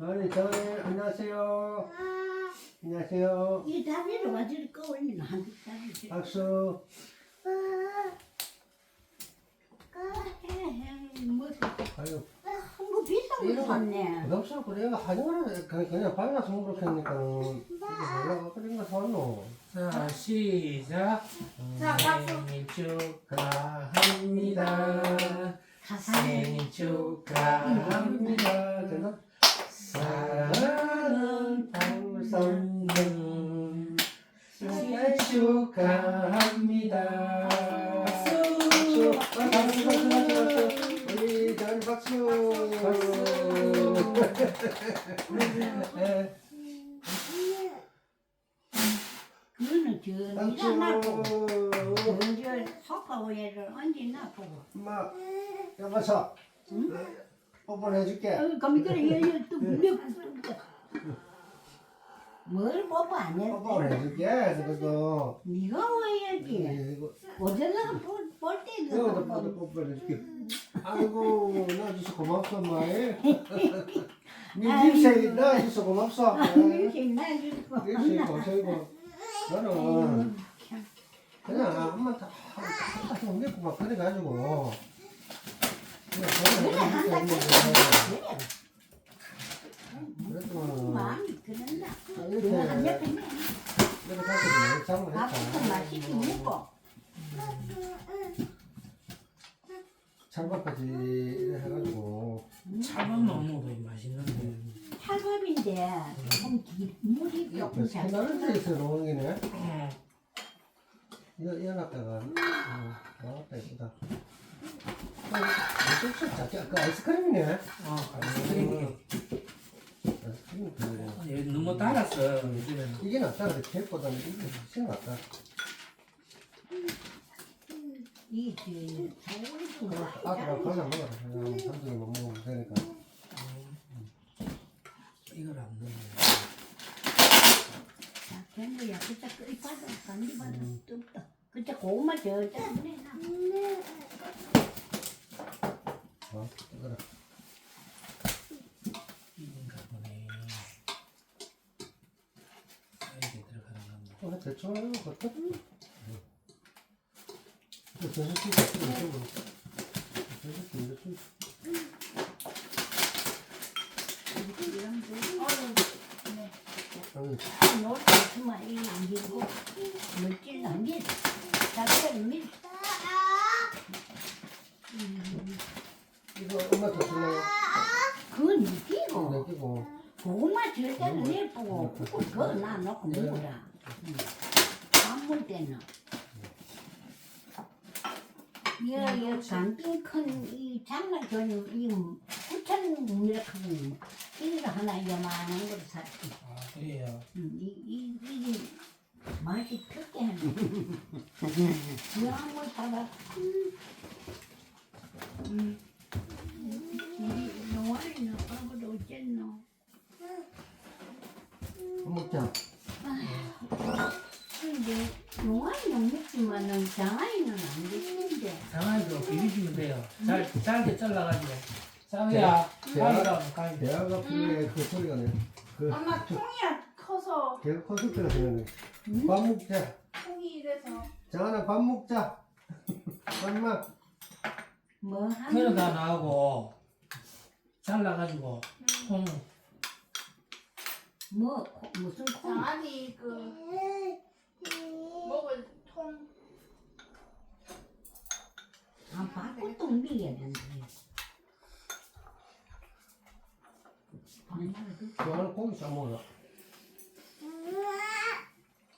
아니 저희 안녕하세요. 안녕하세요. 이 다리를 와줄 거 올리는 한 다리. 박수. 뭐 아유 한거 비싼 거 샀네. 부담스럽고 내가 하정을 그냥 그냥 발라서 먹으니까 이게 몰라 그런 거 사노. 자 시작 자, 박수. 생일 축하합니다 생일 축하합니다 되나? 사랑하는 방성님 생일 축하합니다 박수. 박수 박수 박수 박수. 우리 박수. 네. 그거는 저. 니가 놔두고 저저 소파 위에를 얹어 놔두고. 엄마 여보서 뽀뽀 해줄게. 어, 그래 여기 또 물려. 뭘 뽀뽀 안 뽀뽀 했대? 해줄게. 그래도 네가 와야지. 이거 어제는 볼볼 때도 여기다 뽀뽀. 뽀뽀 뽀뽀 해줄게. 아이고 나줘서 고맙소 엄마에. 네 집세 나줘서 고맙소. 이렇게 나주고. 일시 고생이고 나는 그냥 엄마 다 옮겼고 막 그래가지고 마음이 한 옆에 내. 밥부터 맛있게. 먹고. 찬밥까지 해가지고 차만 먹는 거 맛있는데 찰밥인데 기- 물이 조금 잘. 데에서 놓은 게네 어, 이거 연합다가 어, 나왔다 이쁘다 그 아이스크림이네 어 아이스크림 아이스크림 그거네 얘 너무 달았어 요즘에는 이게 낫다 그래 케이크보다는 이게 낫다 이그 좋은 그럼 아들하고 가자 먹어라 그냥 한두 개만 먹으면 되니까 이걸 안 넣네 된 거야. 그때 끓이 받아 간디 받아 뜯다. 그때 고구마 저 때문에 나. 어 이거라 이건가 보네. 사이드에 들어가는 건가 어 대충 하는 거 같아? 그 전수기 같은 거 있어 전수기 이렇게 이런 거. 아니 노트 주마 이 이거 물질 안 돼. 자기가 밀. 이거 엄마 더 주려고 그건 좀 느끼고 내끼고 고구마 줄 때는 예쁘고 그거 그거 놔놓고 먹어라. 밥물 때는. 여여 간빈 큰이 장난감 이 구천 이렇게 이거 하나 요만한 걸 샀지. 아 그래요 음, 이, 이, 이게 맛이 특게 하네. 이거 한번 사봐. 음. 우리 영화리는 아버도 어쨌노? 먹자 근데 영화리는 먹지만은 장아리는 안 되는데. 장아이도 비비시면 돼요. 잘, 잘게 잘라가지고. 쌍이야 네. 가위가 가위 대화가 필요해. 그 소리가 네. 그 엄마 통이야 커서. 대화 콘서트가 되네 밥 먹자. 통이 이래서. 장하나 밥 먹자. 엄마. 뭐 하는 다 나오고 잘라가지고 통 뭐 코- 무슨 콩? 장아리 그 통 아, 바꾸도 밀어야 된다. 반찬을 그 좋아하는 고기 싸 먹어라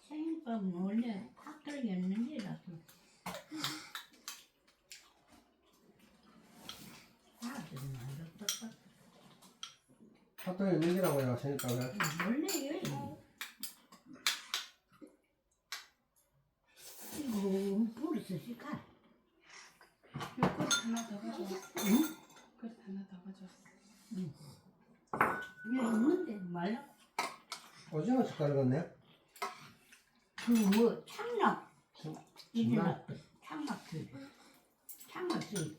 생밥은 원래 팍 들어있는데라서. 아들은 안 좋다. 사또에 먹이라고 내가 생각하 원래 왜? 이거 불을 쓰실까? 그릇 하나 더 가져 응? 그릇 하나 더 가져 이거 있는데 말라. 오징어 숟가락 같네 그뭐 참락. 참- 이게 참락? 참락 그 참락 그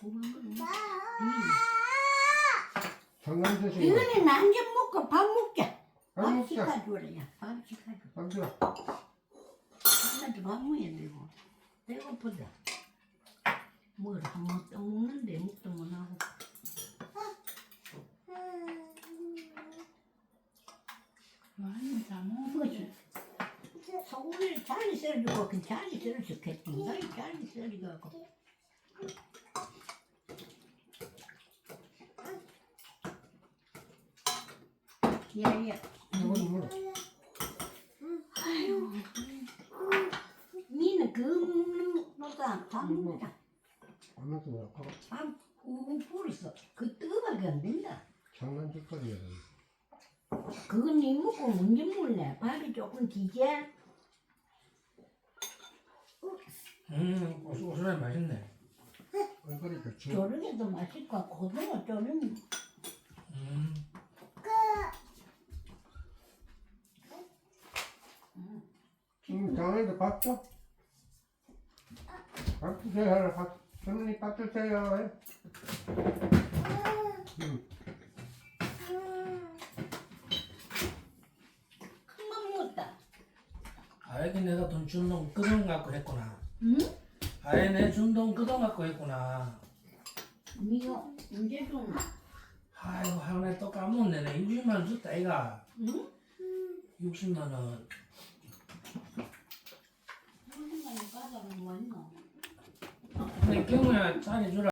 그거는 장난 드시고. 이거는 난좀 먹고 밥 먹자. 밥밥 먹자. 시켜주라야. 밥 시켜줘. 밥 주라. 하나도 밥 먹어야 되고. 배고프다. 뭘 한번 또 먹는데 먹도 못 하고. 많이 다 먹어. 그거지. 소고기를 잘리 썰어주고 그 잘리 썰어 좋겠지. 나 잘리 썰어가고. 야야. 이건 뭐? 아유. 니는 그 먹는 거보다 밥 먹자. 안 먹지 마. 봐봐. 밥 우고 불었어. 그 뜨거워게 안 된다. 장난 줄 거리야. 그건 니 먹고 문제 물래. 밥이 조금 기재. 음 고소고소해 맛있네 얼굴이 그치. 조르게도 맛있고 고등어 조르면 음 응, 장난도 밥 줘. 밥 주세요. 밥. 할머니 밥 주세요. 응. 큰맘 먹었다. 아이게 내가 돈준돈 끄덕 갖고 했구나 응? 아이 내준 돈 끄덕 갖고 했구나 니가 언제 좀 아이고 하루에 또 까먹네 내 60만 원 줬다 이가 응? 60만 원 한순간에 가자는 뭐 있노? 경우야 잘해주라